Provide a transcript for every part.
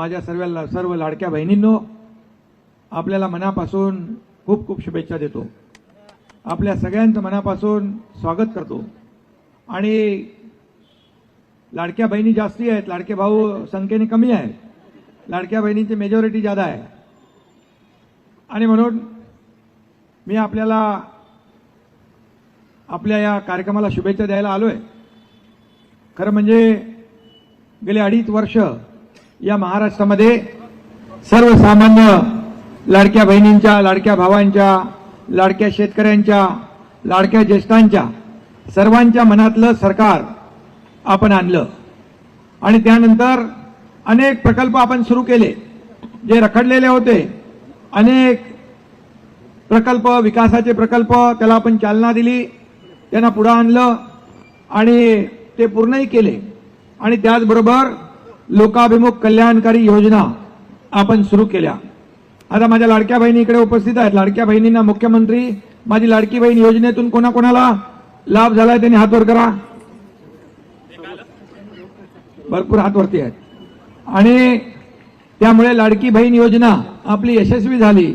माझ्या सर्व सर्व लाडक्या बहिणींनो आपल्याला मनापासून खूप खूप शुभेच्छा देतो. आपल्या सगळ्यांचं मनापासून स्वागत करतो. आणि लाडक्या बहिणी जास्ती आहेत लाडके भाऊ संख्येने कमी आहेत लाडक्या बहिणींची मेजॉरिटी जादा आहे. आणि म्हणून मी आपल्याला आपल्या या कार्यक्रमाला शुभेच्छा द्यायला आलो आहे खरं म्हणजे गेले अडीच वर्ष या महाराष्ट्रामध्ये सर्वसामान्य लाडक्या बहिणींच्या लाडक्या भावांच्या लाडक्या शेतकऱ्यांच्या लाडक्या ज्येष्ठांच्या सर्वांच्या मनातलं सरकार आपण आणलं. आणि त्यानंतर अनेक प्रकल्प आपण सुरू केले जे रखडलेले होते. अनेक प्रकल्प विकासाचे प्रकल्प त्याला आपण चालना दिली त्यांना पुढं आणलं आणि ते पूर्णही केले. आणि त्याचबरोबर लोकाभिमुख कल्याणकारी योजना आपण सुरू केल्या. आता माझ्या लाडक्या बहिणी इकडे उपस्थित आहेत. लाडक्या बहिणींना मुख्यमंत्री माझी लाडकी बहीण योजनेतून कोणाकोणाला लाभ झालाय त्यांनी हातवर करा. भरपूर हातवरती आहेत. आणि त्यामुळे लाडकी बहीण योजना आपली यशस्वी झाली.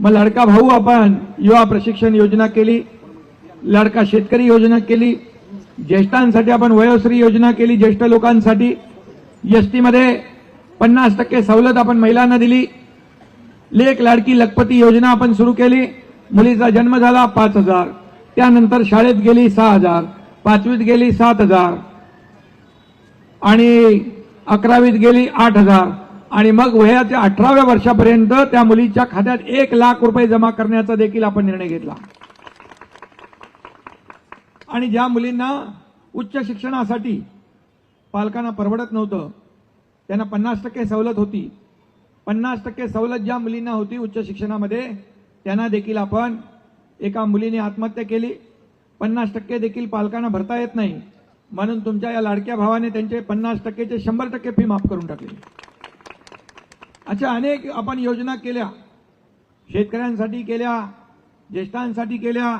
मग लाडका भाऊ आपण युवा प्रशिक्षण योजना केली लाडका शेतकरी योजना केली ज्येष्ठांसाठी आपण वयोश्री योजना केली ज्येष्ठ लोकांसाठी एसटी मध्ये पन्नास टक्के सवलत आपण महिलांना दिली. लेख लाडकी लखपती योजना आपण सुरू केली. मुलीचा जन्म झाला पाच हजार. त्यानंतर शाळेत गेली सहा हजार. पाचवीत गेली सात हजार. आणि अकरावीत गेली आठ हजार. आणि मग वयाच्या अठराव्या वर्षापर्यंत त्या मुलीच्या खात्यात एक लाख रुपये जमा करण्याचा देखील आपण निर्णय घेतला. आणि ज्या मुलींना उच्च शिक्षणासाठी पालकांना परवडत नव्हतं. त्यांना पन्नास टक्के सवलत होती. पन्नास टक्के सवलत ज्या मुलींना होती उच्च शिक्षणामध्ये त्यांना देखील आपण एका मुलीने आत्महत्या केली. पन्नास टक्के देखील पालकांना भरता येत नाही. म्हणून तुमच्या या लाडक्या भावाने त्यांचे पन्नास टक्केचे शंभर टक्के फी माफ करून टाकली. अशा अनेक आपण योजना केल्या. शेतकऱ्यांसाठी केल्या ज्येष्ठांसाठी केल्या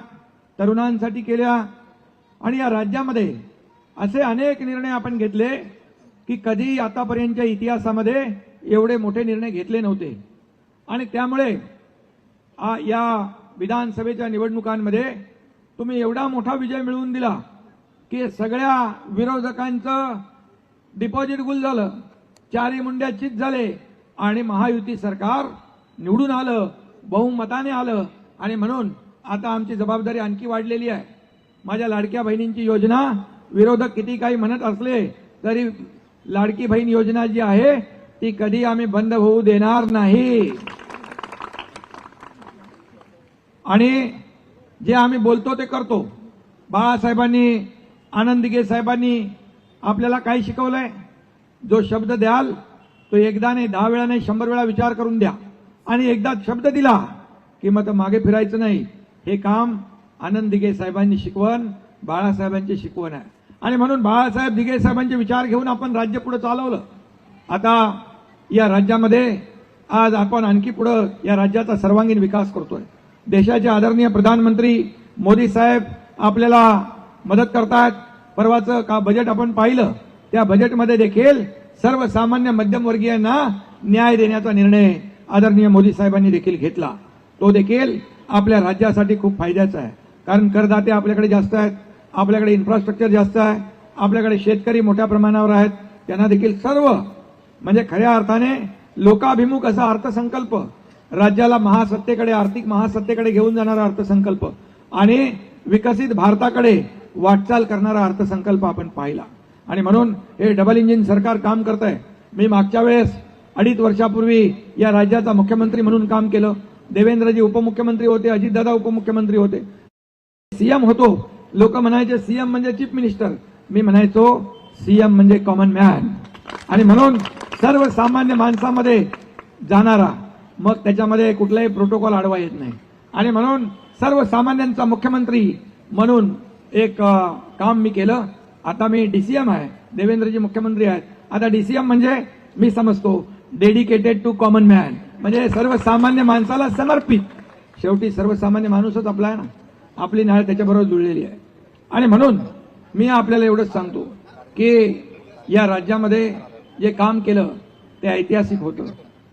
तरुणांसाठी केल्या. आणि या राज्यामध्ये असे अनेक निर्णय आपण घेतले की कधी आतापर्यंतच्या इतिहासामध्ये एवढे मोठे निर्णय घेतले नव्हते. आणि त्यामुळे या विधानसभेच्या निवडणुकांमध्ये तुम्ही एवढा मोठा विजय मिळवून दिला की सगळ्या विरोधकांचं डिपॉझिट गुल झालं चारी मुंड्या चित झाले आणि महायुती सरकार निवडून आलं बहुमताने आलं आणि म्हणून आता आमची जबाबदारी आणखी वाढलेली आहे. माझ्या लाडक्या बहिणींची योजना विरोधक किती काही म्हणत असले तरी लाडकी बहीण योजना जी आहे ती कधी आम्ही बंद होऊ देणार नाही. आणि जे आम्ही बोलतो ते करतो. बाळासाहेबांनी आनंदगे साहेबांनी आपल्याला काय शिकवलंय? जो शब्द द्याल तो एकदा नाही दहा वेळा नाही शंभर वेळा विचार करून द्या. आणि एकदा शब्द दिला की मग मागे फिरायचं नाही. हे काम आनंद दिघे साहेबांनी शिकवण बाळासाहेबांची शिकवण आहे. आणि म्हणून बाळासाहेब दिघे साहेबांचे विचार घेऊन आपण राज्य पुढे चालवलं. आता या राज्यामध्ये आज आपण आणखी पुढं या राज्याचा सर्वांगीण विकास करतोय. देशाचे आदरणीय प्रधानमंत्री मोदी साहेब आपल्याला मदत करतायत परवाचं का बजेट आपण पाहिलं त्या बजेटमध्ये देखील सर्वसामान्य मध्यमवर्गीयांना न्याय देण्याचा निर्णय आदरणीय मोदी साहेबांनी देखील घेतला. तो देखील आपल्या राज्यासाठी खूप फायद्याचा आहे. कारण करदाते आपल्याकडे जास्त आहेत. आपल्याकडे इन्फ्रास्ट्रक्चर जास्त आहे आपल्याकडे शेतकरी मोठ्या प्रमाणावर आहेत त्यांना देखील सर्व म्हणजे खऱ्या अर्थाने लोकाभिमुख असा अर्थसंकल्प राज्याला महासत्तेकडे आर्थिक महासत्तेकडे घेऊन जाणारा अर्थसंकल्प आणि विकसित भारताकडे वाटचाल करणारा अर्थसंकल्प आपण पाहिला. आणि म्हणून हे डबल इंजिन सरकार काम करत आहे मी मागच्या वेळेस अडीच वर्षापूर्वी या राज्याचा मुख्यमंत्री म्हणून काम केलं. देवेंद्रजी उपमुख्यमंत्री होते अजितदादा उपमुख्यमंत्री होते. सीएम होतो लोक म्हणायचे सीएम म्हणजे चीफ मिनिस्टर. मी म्हणायचो सीएम म्हणजे कॉमन मॅन आणि म्हणून सर्वसामान्य माणसामध्ये जाणारा मग त्याच्यामध्ये कुठलाही प्रोटोकॉल आडवा येत नाही. आणि म्हणून सर्वसामान्यांचा मुख्यमंत्री म्हणून एक काम मी केलं. आता मी डीसीएम आहे देवेंद्रजी मुख्यमंत्री आहेत. आता डीसीएम म्हणजे मी समजतो डेडिकेटेड टू कॉमन मॅन म्हणजे सर्वसामान्य माणसाला समर्पित. शेवटी सर्वसामान्य माणूसच आपला आहे ना. आपली नाळ त्याच्याबरोबर जुळलेली आहे. आणि म्हणून मी आपल्याला एवढंच सांगतो की या राज्यामध्ये जे काम केलं ते ऐतिहासिक होतं.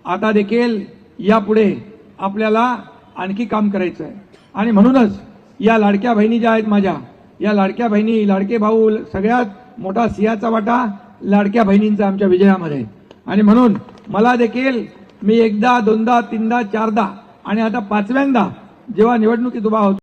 आता देखील यापुढे आपल्याला आणखी काम करायचं आहे. आणि म्हणूनच या लाडक्या बहिणी ज्या आहेत माझ्या या लाडक्या बहिणी लाडके भाऊ सगळ्यात मोठा सिंहाचा वाटा लाडक्या बहिणींचा आमच्या विजयामध्ये. आणि म्हणून मला देखील मी एकदा दोनदा तीनदा चारदा आणि आता पाचव्यांदा जेव्हा निवडणुकीत उभा होतो